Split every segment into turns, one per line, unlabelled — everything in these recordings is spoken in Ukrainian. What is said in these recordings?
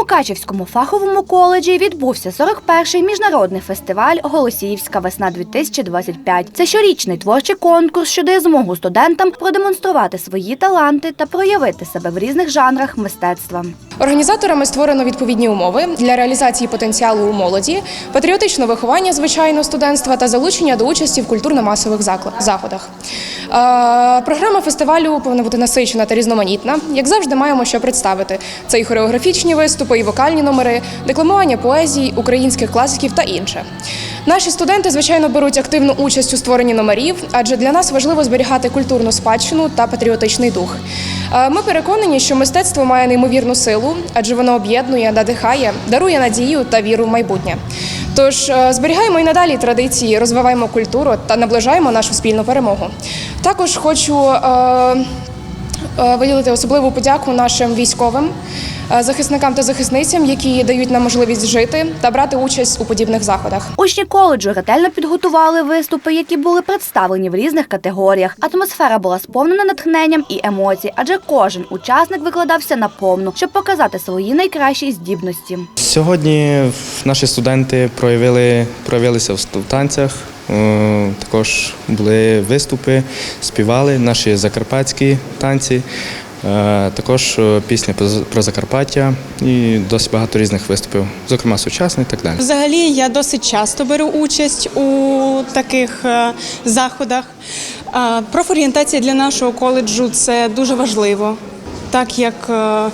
Мукачівському фаховому коледжі відбувся 41-й міжнародний фестиваль Голосіївська весна 2025 Це щорічний творчий конкурс, що дає змогу студентам продемонструвати свої таланти та проявити себе в різних жанрах мистецтва.
Організаторами створено відповідні умови для реалізації потенціалу у молоді, патріотичне виховання звичайно студентства та залучення до участі в культурно-масових заходах. Е, Програма фестивалю повинна бути насичена та різноманітна. Як завжди, маємо що представити: це і хореографічні виступи, і вокальні номери, декламування поезій, українських класиків та інше. Наші студенти, звичайно, беруть активну участь у створенні номерів, адже для нас важливо зберігати культурну спадщину та патріотичний дух. Ми переконані, що мистецтво має неймовірну силу, адже воно об'єднує, надихає, дарує надію та віру в майбутнє. Тож е, зберігаємо і надалі традиції, розвиваємо культуру та наближаємо нашу спільну перемогу. Також хочу е, е, виділити особливу подяку нашим військовим захисникам та захисницям, які дають нам можливість жити та брати участь у подібних заходах.
Учні коледжу ретельно підготували виступи, які були представлені в різних категоріях. Атмосфера була сповнена натхненням і емоцій, адже кожен учасник викладався наповну, щоб показати свої найкращі здібності.
Сьогодні наші студенти проявили, проявилися в танцях. е, Також були виступи, співали наші закарпатські танці, е, також е, пісня про Закарпаття і досить багато різних виступів, зокрема сучасний і так далі.
Взагалі я досить часто беру участь у таких е, заходах. Е, Профорієнтація для нашого коледжу це дуже важливо, так як е,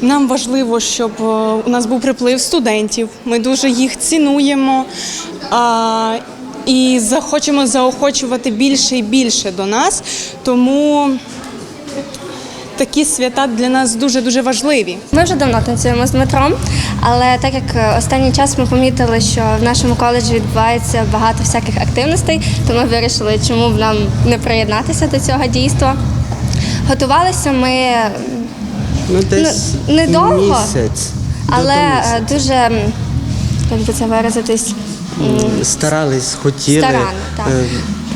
нам важливо, щоб е, у нас був приплив студентів. Ми дуже їх цінуємо і захочемо заохочувати більше і більше до нас. Тому такі свята для нас дуже дуже важливі.
Ми вже давно танцюємо з Дмитром, але так як останній час ми помітили, що в нашому коледжі відбувається багато всяких активностей, то ми вирішили, чому б нам не приєднатися до цього дійства. Готувалися ми,
Ну, десь
Ну, недовго,
місяць.
але е, дуже, м, як би це виразитись,
старались, хотіли,
Старанно, так.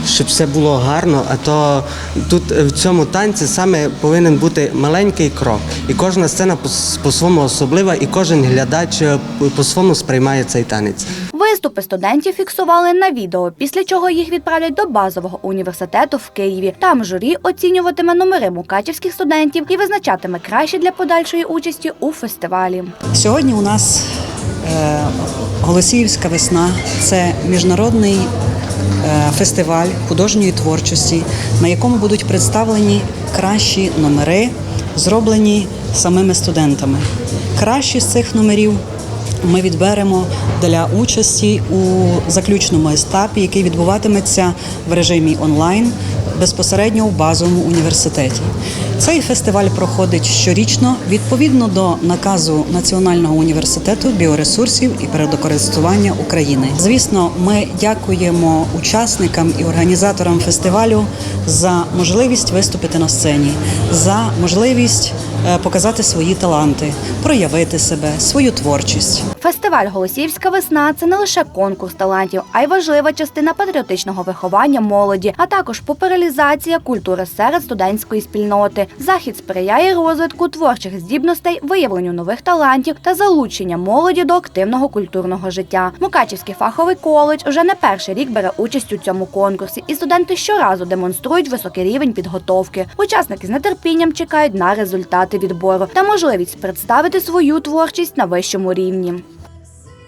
Щоб все було гарно. А то тут е, в цьому танці саме повинен бути маленький крок. І кожна сцена по- по-своєму особлива, і кожен глядач е, по-своєму сприймає цей танець.
Виступи студентів фіксували на відео, після чого їх відправлять до базового університету в Києві. Там журі оцінюватиме номери мукачівських студентів і визначатиме кращі для подальшої участі у фестивалі.
Сьогодні у нас е, Голосіївська весна це міжнародний фестиваль художньої творчості, на якому будуть представлені кращі номери, зроблені самими студентами. Кращі з цих номерів ми відберемо для участі у заключному етапі, який відбуватиметься в режимі онлайн безпосередньо у базовому університеті. Цей фестиваль проходить щорічно відповідно до наказу Національного університету біоресурсів і природокористування України. Звісно, ми дякуємо учасникам і організаторам фестивалю за можливість виступити на сцені, за можливість показати свої таланти, проявити себе, свою творчість.
Фестиваль Голосіївська весна це не лише конкурс талантів, а й важлива частина патріотичного виховання молоді, а також популяризація культури серед студентської спільноти. Захід сприяє розвитку творчих здібностей, виявленню нових талантів та залучення молоді до активного культурного життя. Мукачівський фаховий коледж уже не перший рік бере участь у цьому конкурсі, і студенти щоразу демонструють високий рівень підготовки. Учасники з нетерпінням чекають на результати відбору та можливість представити свою творчість на вищому рівні.